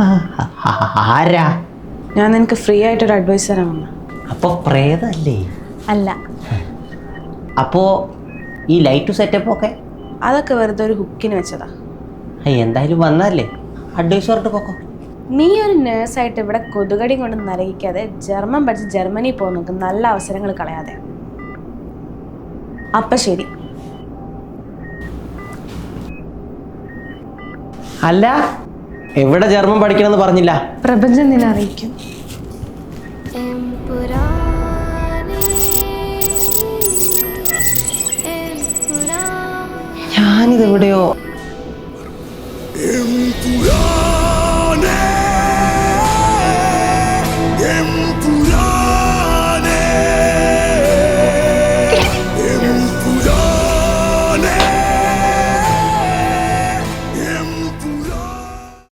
ആരാ? ഞാൻ നിനക്ക് ഫ്രീ ആയിട്ടൊരു അഡ്വൈസ് തരാൻ വന്ന അപ്പൊ പ്രേതല്ലേ? അല്ല. അപ്പോ ഈ ലൈറ്റ് സെറ്റപ്പ് ഒക്കെ? അതൊക്കെ വെറുതെ ഒരു ഹുക്കിന് വെച്ചതാ. എന്തായാലും വന്നല്ലേ അഡ്വൈസ് പറഞ്ഞിട്ട് പോക്കോ. നീ ഒരു നേഴ്സായിട്ട് ഇവിടെ കൊതുകടി കൊണ്ട് നരകിക്കാതെ ജർമ്മൻ പഠിച്ച് ജർമ്മനി പോകാൻ നോക്കും നല്ല അവസരങ്ങൾ കളയാതെ. അപ്പൊ ശരി. അല്ല എവിടെ ജർമ്മൻ പഠിക്കണമെന്ന് പറഞ്ഞില്ല? പ്രപഞ്ചം നിന്നെ അറിയിക്കും. ഞാനിതെവിടെയോ എവിടെയോ